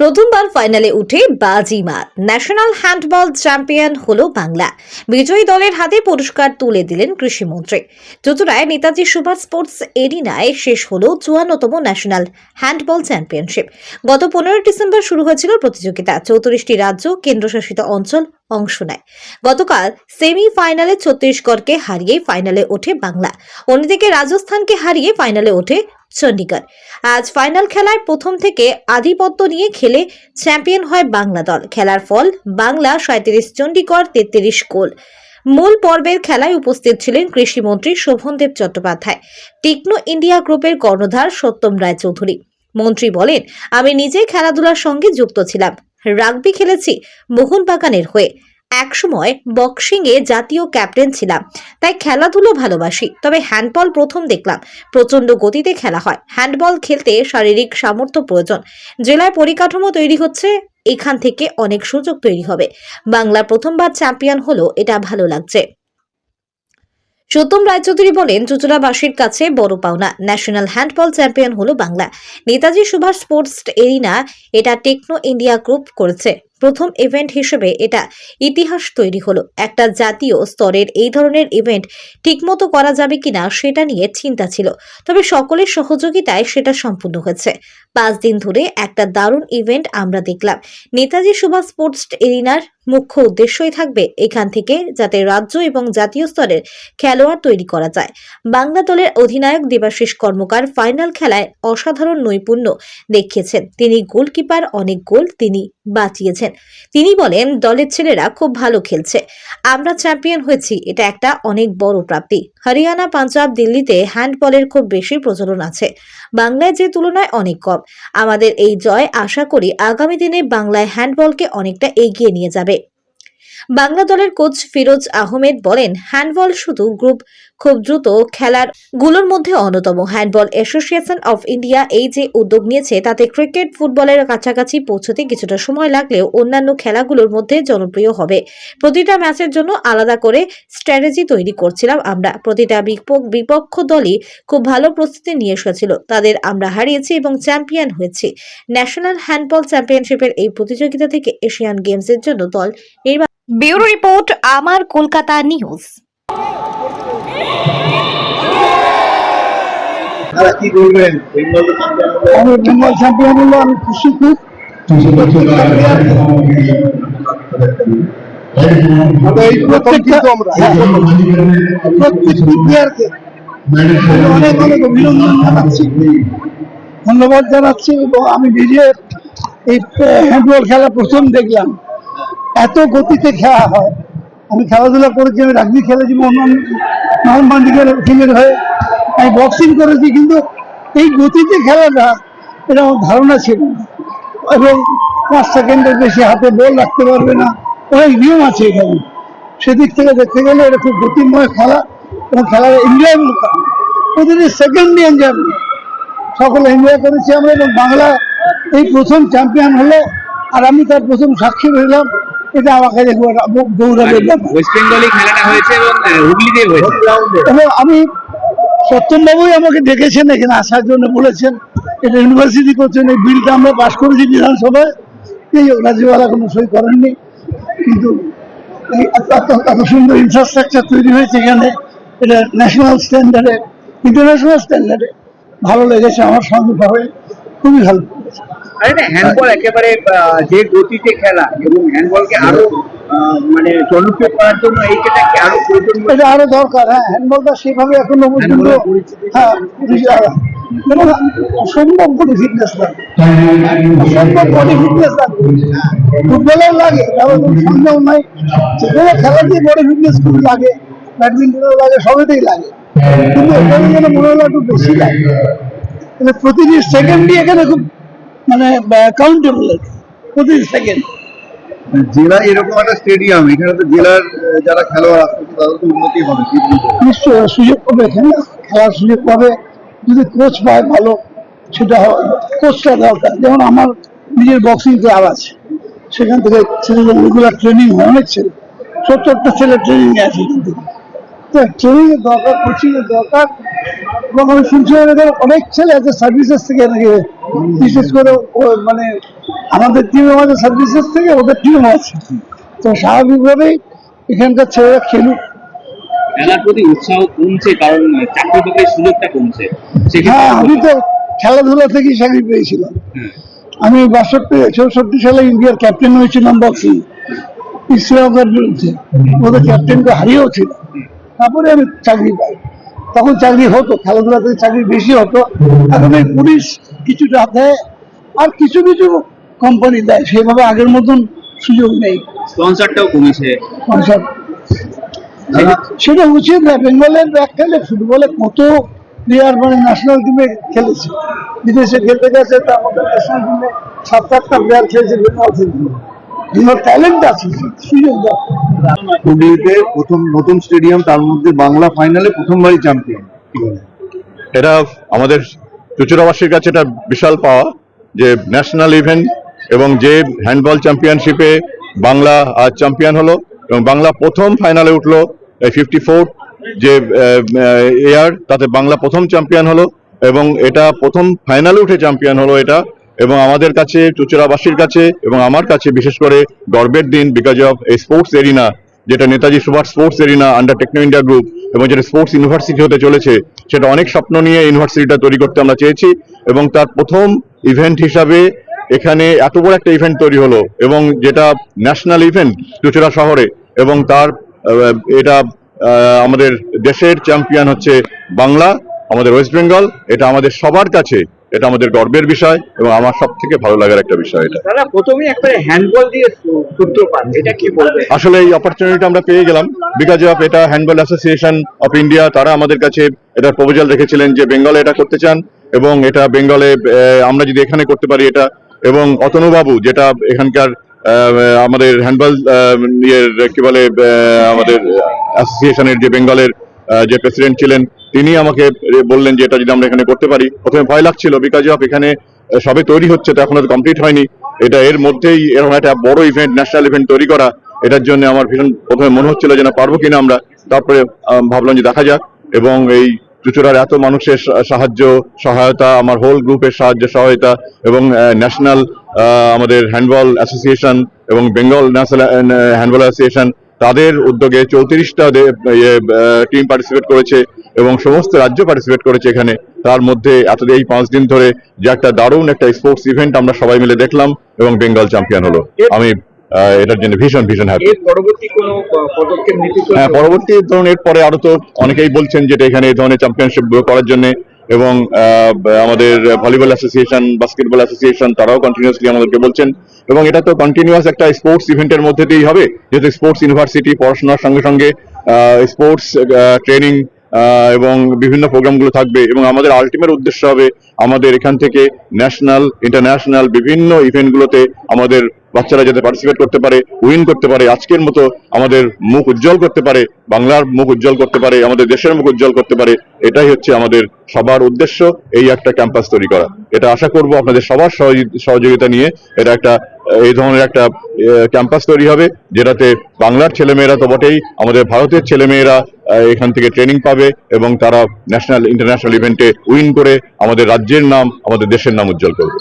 প্রথমবার ফাইনালে উঠে বাজিমাত। ন্যাশনাল হ্যান্ডবল চ্যাম্পিয়ন হলো বাংলা। বিজয়ী দলের হাতে পুরস্কার তুলে দিলেন কৃষিমন্ত্রী। চতুরায় নেতাজি সুভাষ স্পোর্টস এরিনায় শেষ হলো চুয়ান্নতম ন্যাশনাল হ্যান্ডবল চ্যাম্পিয়নশিপ। গত পনেরোই ডিসেম্বর শুরু হয়েছিল প্রতিযোগিতা। চৌত্রিশটি রাজ্য, কেন্দ্রশাসিত অঞ্চল অংশ নেয়। গতকাল সেমি ফাইনালে ছত্তিশগড়কে হারিয়ে ফাইনালে ওঠে বাংলা। অন্যদিকে রাজস্থানকে হারিয়ে ফাইনালে ওঠে চণ্ডীগড় আজ ফাইনাল খেলায় প্রথম থেকে আধিপত্য নিয়ে খেলে চ্যাম্পিয়ন হয় বাংলা দল। খেলার ফল বাংলা সাঁত্রিশ চণ্ডীগড় তেত্রিশ গোল। মূল পর্বের খেলায় উপস্থিত ছিলেন কৃষিমন্ত্রী শোভনদেব চট্টোপাধ্যায়। টিকনো ইন্ডিয়া গ্রুপের কর্ণধার সত্যম রায়চৌধুরী। মন্ত্রী বলেন, আমি নিজে খেলাধুলার সঙ্গে যুক্ত ছিলাম। রাগবি খেলেছি মোহনবাগানের হয়ে। একসময় বক্সিংয়ে জাতীয় ক্যাপ্টেন ছিলাম। তাই খেলাধুলো ভালোবাসি, তবে হ্যান্ডবল প্রথম দেখলাম। প্রচণ্ড গতিতে খেলা হয়। হ্যান্ডবল খেলতে শারীরিক সামর্থ্য প্রয়োজন। জেলায় পরিকাঠামো তৈরি হচ্ছে, এখান থেকে অনেক সুযোগ তৈরি হবে। বাংলা প্রথমবার চ্যাম্পিয়ন হলো, এটা ভালো লাগছে। সত্যম রায়চৌধুরী বলেন, চুচুড়াবাসীর কাছে বড় পাওনা। ন্যাশনাল হ্যান্ডবল চ্যাম্পিয়ন হলো বাংলা। নেতাজি সুভাষ স্পোর্টস এরিনা, এটা টেকনো ইন্ডিয়া গ্রুপ করেছে। প্রথম ইভেন্ট হিসেবে এটা ইতিহাস তৈরি হলো। একটা জাতীয় স্তরের এই ধরনের ইভেন্ট ঠিকমতো করা যাবে কিনা সেটা নিয়ে চিন্তা ছিল। তবে সকলের সহযোগিতায় সেটা সম্পূর্ণ হয়েছে। পাঁচ দিন ধরে একটা দারুণ ইভেন্ট আমরা দেখলাম। নেতাজি সুভাষ স্পোর্টস এরিনার মুখ্য উদ্দেশ্যই থাকবে এখান থেকে যাতে রাজ্য এবং জাতীয় স্তরের খেলোয়াড় তৈরি করা যায়। বাংলা দলের অধিনায়ক দেবাশিস কর্মকার ফাইনাল খেলায় অসাধারণ নৈপুণ্য দেখিয়েছেন। তিনি গোলকিপার, অনেক গোল তিনি বাঁচিয়েছেন। তিনি বলেন, দলের ছেলেরা খুব ভালো খেলছে। আমরা চ্যাম্পিয়ন হয়েছি, এটা একটা অনেক বড় প্রাপ্তি। হরিয়ানা, পাঞ্জাব, দিল্লিতে হ্যান্ডবলের খুব বেশি প্রচলন আছে। বাংলায় যে তুলনায় অনেক কম। আমাদের এই জয় আশা করি আগামী দিনে বাংলায় হ্যান্ডবলকে অনেকটা এগিয়ে নিয়ে যাবে। বাংলা দলের কোচ ফিরোজ আহমেদ বলেন, হ্যান্ডবল শুধু গ্রুপ খুব দ্রুত খেলারগুলোর মধ্যে অন্যতম। হ্যান্ডবল অ্যাসোসিয়েশন অফ ইন্ডিয়া এই যে উদ্যোগ নিয়েছে, তাতে ক্রিকেট, ফুটবলের কাছাকাছি পৌঁছতে কিছুটা সময় লাগলেও অন্যান্য খেলাগুলোর মধ্যে জনপ্রিয় হবে। প্রতিটা ম্যাচের জন্য আলাদা করে স্ট্র্যাটেজি তৈরি করছিলাম আমরা। প্রতিটা বিপক্ষ দলই খুব ভালো প্রস্তুতি নিয়ে এসেছিল। তাদের আমরা হারিয়েছি এবং চ্যাম্পিয়ন হয়েছি। ন্যাশনাল হ্যান্ডবল চ্যাম্পিয়নশিপের এই প্রতিযোগিতা থেকে এশিয়ান গেমসের জন্য দল নির্বাচন ব্যুরো রিপোর্ট আমার কলকাতা নিউজ। আমি বেঙ্গল চ্যাম্পিয়ন হলো আমি খুশি খুব। অনেক অনেক অভিনন্দন জানাচ্ছি। ধন্যবাদ জানাচ্ছি এবং আমি নিজে এই হ্যান্ডবল খেলা প্রথম দেখলাম। এত গতিতে খেলা হয়। আমি খেলাধুলা করেছি, আমি রাগবি খেলেছি মোহন মোহনবান্ডিকের টিমের হয়ে আমি বক্সিং করেছি, কিন্তু এই গতিতে খেলাটা এটা আমার ধারণা ছিল না। এবং পাঁচ সেকেন্ডের বেশি হাতে বল রাখতে পারবে না, অনেক নিয়ম আছে এখানে। সেদিক থেকে দেখতে গেলে এটা খুব গতিময় খেলা, এবং খেলার এনজয়েবল খেলা। প্রতিটি সেকেন্ড নিয়ে এনজয়েবল সকলে এনজয় করেছি আমরা, এবং বাংলা এই প্রথম চ্যাম্পিয়ন হলো, আর আমি তার প্রথম সাক্ষী রইলাম এটা আমার কাছে গৌরব- ওয়েস্ট বেঙ্গলে খেলাটা হয়েছে এবং হুগলিতে হয়েছে। এবং আমি সত্যমবাবুই আমাকে ডেকেছেন এখানে আসার জন্য বলেছেন। এটা ইউনিভার্সিটি করছেন এই বিলটা আমরা পাশ করেছি বিধানসভায়। এই রাজ্যপাল এখনও সই করেননি। কিন্তু এত সুন্দর ইনফ্রাস্ট্রাকচার তৈরি হয়েছে এখানে। এটা ন্যাশনাল স্ট্যান্ডার্ডে ইন্টারন্যাশনাল স্ট্যান্ডার্ডে ভালো লেগেছে আমার সঙ্গে হয়ে খুবই ভালো আরে হ্যান্ডবল একেবারে যে গতিতে খেলা এবং হ্যান্ডবলকে আরও মানে জনপ্রিয় করার জন্য এইটাকে আরও প্রয়োজন এটা আরও দরকার হ্যাঁ হ্যান্ডবলটা সেভাবে এখনও পর্যন্ত হ্যান্ডবলের হ্যাঁ অসম্ভব বডি ফিটনেস লাগে অসম্ভব বডি ফিটনেস লাগে ফুটবলেও লাগে সন্দেহ নাই। যে কোনো খেলা দিয়ে বডি ফিটনেস খুব লাগে ব্যাডমিন্টনেও লাগে সবেতেই লাগে। কিন্তু এখানে যেন মনে হলো একটু বেশি লাগে। মানে প্রতিটি সেকেন্ডই এখানে খুব মানে কাউন্টেবল প্রতিটি সেকেন্ড জেলা এরকম একটা স্টেডিয়াম এখানে তো জেলার যারা খেলোয়াড় আসছে তাদের তো উন্নতি হবে কি নিশ্চয়ই সুযোগ পাবে এখানে খেলার সুযোগ পাবে। যদি কোচ পায় ভালো সেটা কোচটা দরকার। যেমন আমার নিজের বক্সিং ক্লাব আছে। সেখান থেকে ছেলেদের রেগুলার ট্রেনিং হয় অনেক ছেলে। সত্তরটা ছেলে ট্রেনিং আছে এখান থেকে। তো ট্রেনিং এর দরকার কোচিং এর দরকার। এবং আমি শুনছি অনেক ছেলে আছে সার্ভিসেস থেকে নাকি বিশেষ করে মানে আমাদের টিম আমাদের সার্ভিসেস থেকে ওদের টিম আছে। তো স্বাভাবিকভাবেই এখানকার ছেলেরা খেলুক। খেলার প্রতি উৎসাহ কমছে কারণ চাকরি বাকরির সুযোগটা কমছে। হ্যাঁ আমি তো খেলাধুলা থেকেই চাকরি পেয়েছিলাম। আমি বাষট্টি চৌষট্টি সালে ইন্ডিয়ার ক্যাপ্টেন হয়েছিলাম বক্সিং শ্রীলঙ্কার বিরুদ্ধে। ওদের ক্যাপ্টেনকে হারিয়েও ছিল তারপরে আমি চাকরি পাই। তখন চাকরি হতো খেলাধুলা থেকে চাকরি বেশি হতো। এখন এই পুলিশ কিছুটা দেয় আর কিছু কিছু কোম্পানি দেয় সেভাবে আগের মতন সুযোগ নেই। স্পন্সরটাও কমেছে। স্পন্সর সেটা উচিত না বেঙ্গলের ব্যাক খেলে ফুটবলে কত প্লেয়ার মানে ন্যাশনাল টিমে খেলেছে। বিদেশে খেলতে গেছে তার মধ্যে ন্যাশনাল টিমে সাত আটটা প্লেয়ার খেলেছে বেঙ্গল থেকে ট্যালেন্ট আছে সুযোগ দরকার হুগলিতে প্রথম নতুন স্টেডিয়াম তার মধ্যে বাংলা ফাইনালে প্রথমবারই চ্যাম্পিয়ন এটা আমাদের চুচুরাবাসীর কাছে এটা বিশাল পাওয়া যে ন্যাশনাল ইভেন্ট এবং যে হ্যান্ডবল চ্যাম্পিয়নশিপে বাংলা আজ চ্যাম্পিয়ন হলো এবং বাংলা প্রথম ফাইনালে উঠল ফিফটি ফোর যে এয়ার তাতে বাংলা প্রথম চ্যাম্পিয়ন হলো এবং এটা প্রথম ফাইনালে উঠে চ্যাম্পিয়ন হলো এটা এবং আমাদের কাছে চুচুরাবাসীর কাছে এবং আমার কাছে, বিশেষ করে গর্বের দিন বিকজ অফ এই স্পোর্টস এরিনা যেটা Netaji Subhash sports arena under Techno India group এবং যেটা স্পোর্টস ইউনিভার্সিটি হতে চলেছে, সেটা অনেক স্বপ্ন নিয়ে ইউনিভার্সিটিটা তৈরি করতে আমরা চেয়েছি এবং তার প্রথম ইভেন্ট হিসাবে এখানে এত বড় একটা ইভেন্ট তৈরি হলো এবং যেটা ন্যাশনাল ইভেন্ট চুচুড়া শহরে এবং তার এটা আমাদের দেশের চ্যাম্পিয়ন হচ্ছে বাংলা, আমাদের ওয়েস্ট বেঙ্গল এটা আমাদের সবার কাছে এটা আমাদের গর্বের বিষয় এবং আমার সব থেকে ভালো লাগার একটা বিষয় এটা। দাদা প্রথমেই হ্যান্ডবল দিয়ে সূত্রপাত এটা কি বলবে আসলে এই অপরচুনিটি আমরা পেয়ে গেলাম। বিকজ অফ এটা হ্যান্ডবল অ্যাসোসিয়েশন অফ ইন্ডিয়া তারা আমাদের কাছে এটা প্রপোজাল রেখেছিলেন যে বেঙ্গলে এটা করতে চান এবং এটা বেঙ্গলে আমরা যদি এখানে করতে পারি এটা এবং অতনুবাবু যেটা এখানকার আমাদের হ্যান্ডবল ইয়ের কি বলে আমাদের অ্যাসোসিয়েশনের যে বেঙ্গলের যে প্রেসিডেন্ট ছিলেন, তিনি আমাকে বললেন যে এটা যদি আমরা এখানে করতে পারি। প্রথমে ভয় লাগছিল বিকজ অফ এখানে সবে তৈরি হচ্ছে, তো এখনও কমপ্লিট হয়নি। এটা এর মধ্যেই এরকম একটা বড় ইভেন্ট ন্যাশনাল ইভেন্ট তৈরি করা। এটার জন্য আমার ভীষণ প্রথমে মনে হচ্ছিল যে না, পারব কিনা আমরা। তারপরে ভাবলাম যে দেখা যাক। এবং এই চুচুড়ার এত মানুষের সাহায্য, সহায়তা, আমার হোল গ্রুপের সাহায্য, সহায়তা, এবং ন্যাশনাল আমাদের হ্যান্ডবল অ্যাসোসিয়েশন এবং বেঙ্গল ন্যাশনাল হ্যান্ডবল অ্যাসোসিয়েশন তাদের উদ্যোগে চৌত্রিশটা টিম পার্টিসিপেট করেছে এবং সমস্ত রাজ্য পার্টিসিপেট করেছে এখানে। তার মধ্যে এত এই পাঁচ দিন ধরে যে একটা দারুণ একটা স্পোর্টস ইভেন্ট আমরা সবাই মিলে দেখলাম এবং বেঙ্গল চ্যাম্পিয়ন হলো। আমি আহ, এটার জন্য ভীষণ ভীষণ হ্যাপি? হ্যাঁ পরবর্তী ধরুন এরপরে আরও তো অনেকেই বলছেন যেটা এখানে এই ধরনের চ্যাম্পিয়নশিপ করার জন্য। এবং আমাদের ভলিবল অ্যাসোসিয়েশন, বাস্কেটবল অ্যাসোসিয়েশন, তারাও কন্টিনিউসলি আমাদেরকে বলছেন। এবং এটা তো কন্টিনিউয়াস একটা স্পোর্টস ইভেন্টের মধ্যে দিয়েই হবে। যেহেতু স্পোর্টস ইউনিভার্সিটি পড়াশোনার সঙ্গে সঙ্গে স্পোর্টস ট্রেনিং এবং বিভিন্ন প্রোগ্রামগুলো থাকবে এবং আমাদের আলটিমেট উদ্দেশ্য হবে আমাদের এখান থেকে ন্যাশনাল ইন্টারন্যাশনাল বিভিন্ন ইভেন্টগুলোতে আমাদের বাচ্চারা যাতে পার্টিসিপেট করতে পারে উইন করতে পারে, আজকের মতো আমাদের মুখ উজ্জ্বল করতে পারে, বাংলার মুখ উজ্জ্বল করতে পারে, আমাদের দেশের মুখ উজ্জ্বল করতে পারে, এটাই হচ্ছে আমাদের সবার উদ্দেশ্য এই একটা ক্যাম্পাস তৈরি করা। এটা আশা করব আপনাদের সবার সহযোগি- সহযোগিতা নিয়ে এটা একটা, এই ধরনের একটা ক্যাম্পাস তৈরি হবে, যেটাতে বাংলার ছেলেমেয়েরা তো বটেই, আমাদের ভারতের ছেলেমেয়েরা এখান থেকে ট্রেনিং পাবে এবং তারা ন্যাশনাল ইন্টারন্যাশনাল ইভেন্টে উইন করে আমাদের রাজ্যের নাম, আমাদের দেশের নাম উজ্জ্বল করবে।